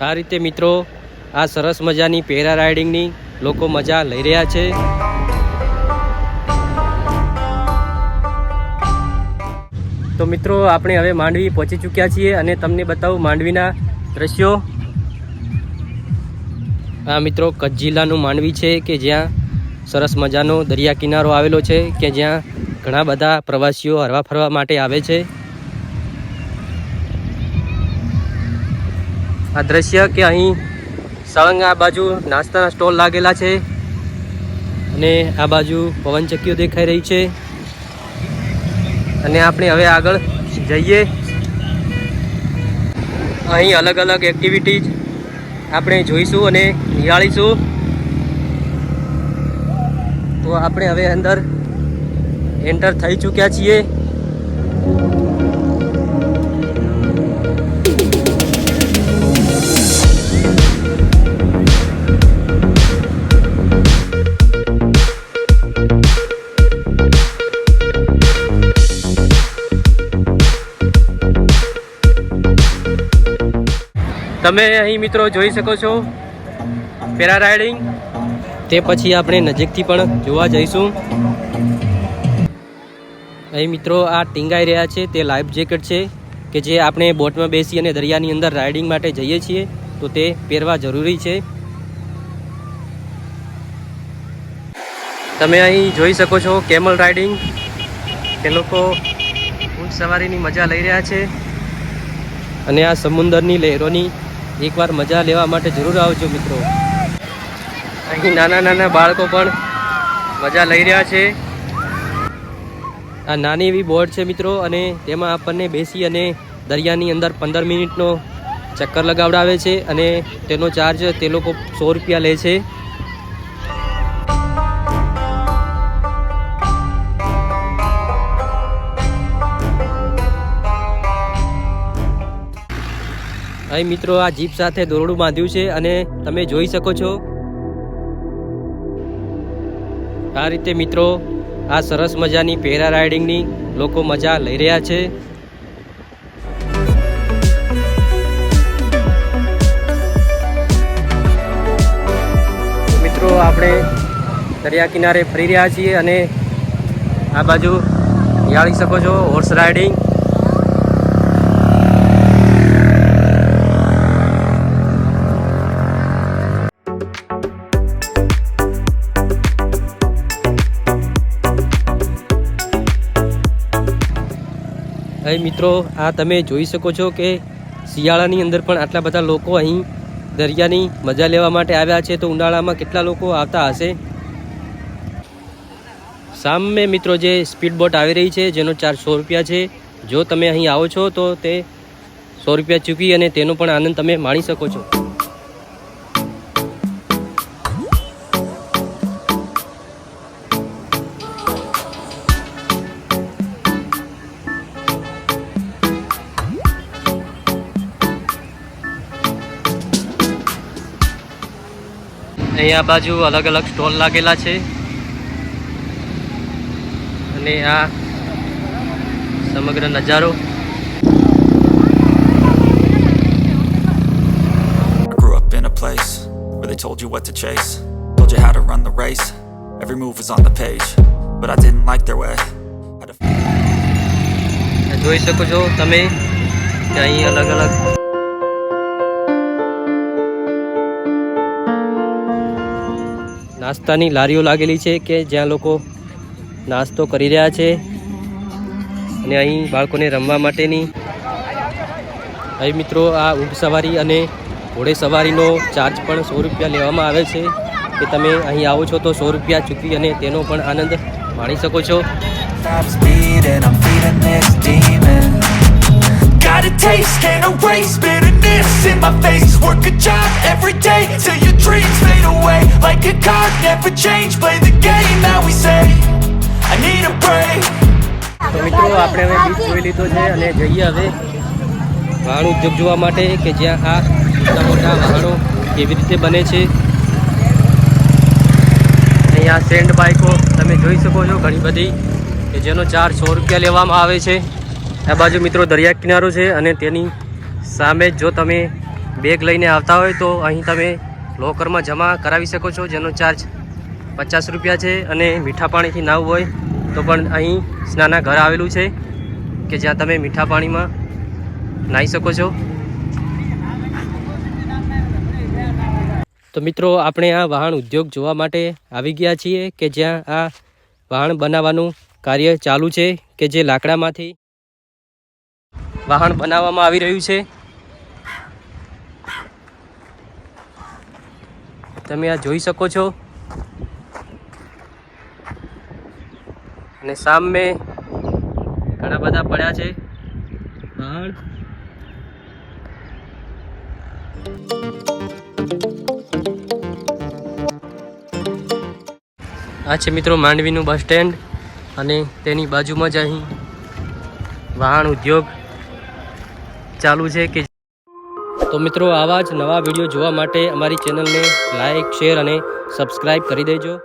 આ રીતે મિત્રો, આ સરસ મજાની પેરા રાઇડિંગની લોકો મજા લઈ રહ્યા છે. તો મિત્રો, આપણે હવે માંડવી પહોંચી ચૂક્યા છીએ અને તમને બતાવું માંડવીના દ્રશ્યો. આ મિત્રો, કચ્છ જિલ્લાનું માંડવી છે કે જ્યાં સરસ મજાનો દરિયા કિનારો આવેલો છે કે જ્યાં ઘણા બધા પ્રવાસીઓ હરવા ફરવા માટે આવે છે. આ દ્રશ્ય કે અહીં સળંગ આ બાજુ નાસ્તાના સ્ટોલ લાગેલા છે અને આ બાજુ પવનચક્કીઓ દેખાઈ રહી છે. અને આપણે હવે આગળ જઈએ. અહીં અલગ અલગ એક્ટિવિટીઝ આપણે જોઈશું અને નિહાળીશું. તો આપણે હવે અંદર એન્ટર થઈ ચૂક્યા છીએ. તમે અહીં મિત્રો જોઈ શકો છો પેરા રાઇડિંગ. તે પછી આપણે નજીકથી પણ જોવા જઈશું. અહીં મિત્રો આ ટીંગાઈ રહ્યા છે, તે લાઈફ જેકેટ છે કે જે આપણે બોટમાં બેસી અને દરિયાની અંદર રાઇડિંગ માટે જઈએ છીએ, તો તે પહેરવા જરૂરી છે. તમે અહીં જોઈ શકો છો કેમલ રાઇડિંગ. તે લોકો ઊંટ સવારીની મજા લઈ રહ્યા છે. અને આ સમુદ્રની લહેરોની એકવાર મજા લેવા માટે જરૂર આવજો મિત્રો. અહીં નાના નાના બાળકો પણ મજા લઈ રહ્યા છે. આ નાની એવી બોટ છે મિત્રો અને તેમાં આપણને બેસી અને દરિયાની અંદર પંદર મિનિટનો ચક્કર લગાવડાવે છે અને તેનો ચાર્જ તે લોકો સો રૂપિયા લે છે. અહીં મિત્રો, આ જીપ સાથે દોરડું બાંધ્યું છે અને તમે જોઈ શકો છો. આ રીતે મિત્રો, આ સરસ મજાની પેરા રાઇડિંગની લોકો મજા લઈ રહ્યા છે. મિત્રો, આપણે દરિયા કિનારે ફરી રહ્યા છીએ અને આ બાજુ નિહાળી શકો છો હોર્સ રાઇડિંગ અહીં મિત્રો, આ તમે જોઈ શકો છો કે શિયાળાની અંદર પણ આટલા બધા લોકો અહીં દરિયાની મજા લેવા માટે આવ્યા છે. તો ઉનાળામાં કેટલા લોકો આવતા હશે? સામે મિત્રો જે સ્પીડ બોટ આવી રહી છે, જેનો ચાર્જ સો રૂપિયા છે. જો તમે અહીં આવો છો, તો તે સો રૂપિયા ચૂકી અને તેનો પણ આનંદ તમે માણી શકો છો. અહીંયા બાજુ અલગ અલગ સ્ટોલ લાગેલા છે અને આ સમગ્ર નજારો I grew up in a place where they told you what to chase, told you how to run the race. Every move was on the page, but I didn't like their way. Had a જોઈ શકો છો તમે કે અહીં અલગ અલગ નાસ્તાની લારીઓ લાગેલી છે કે જ્યાં લોકો નાસ્તો કરી રહ્યા છે. અને અહીં બાળકોને રમવા માટેની અહીં મિત્રો આ ઊંટ સવારી અને ઘોડે સવારીનો ચાર્જ પણ સો રૂપિયા લેવામાં આવે છે. કે તમે અહીં આવો છો તો સો રૂપિયા ચૂકવી અને તેનો પણ આનંદ માણી શકો છો. Got a taste, can't erase bitterness in my face Work a job every day till your dreams fade away Like a card, never change, play the game that we say I need a break તો મિત્રો આપણે હવે beach જોઈ લીધો છે અને જઈએ હવે વાહન ઉદ્યોગ જોવા માટે કે જ્યાં આ મોટા મોટા વાહનો કેવી રીતે બને છે અહીંયા સેન્ડ બાઇકો તમે જોઈ શકો છો ઘણી બધી કે જેનો ચાર સો રૂપિયા લેવામાં આવે છે આ બાજુ મિત્રો દરિયા કિનારો છે અને તેની સામે જો તમે બેગ લઈને આવતા હોય તો અહીં તમે લોકરમાં જમા કરાવી શકો છો, જેનો ચાર્જ પચાસ રૂપિયા છે અને મીઠા પાણીથી ના હોય તો પણ અહીં સ્નાના ઘર આવેલું છે કે જ્યાં તમે મીઠા પાણીમાં નાહી શકો છો. તો મિત્રો, આપણે આ વાહન ઉદ્યોગ જોવા માટે આવી ગયા છીએ કે જ્યાં આ વાહન બનાવવાનું કાર્ય ચાલુ છે કે જે લાકડામાંથી વાહન બનાવવામાં આવી રહ્યું છે. તમે આ જોઈ શકો છો. અને સામે ઘણા બધા પડ્યા છે. વાહન આ છે મિત્રો માંડવીનું બસ સ્ટેન્ડ અને તેની બાજુમાં જ અહીં વાહન ઉદ્યોગ ચાલુ છે કે તો મિત્રો, આવા જ નવા વીડિયો જોવા માટે અમારી ચેનલને લાઇક શેર અને સબસ્ક્રાઈબ કરી દેજો.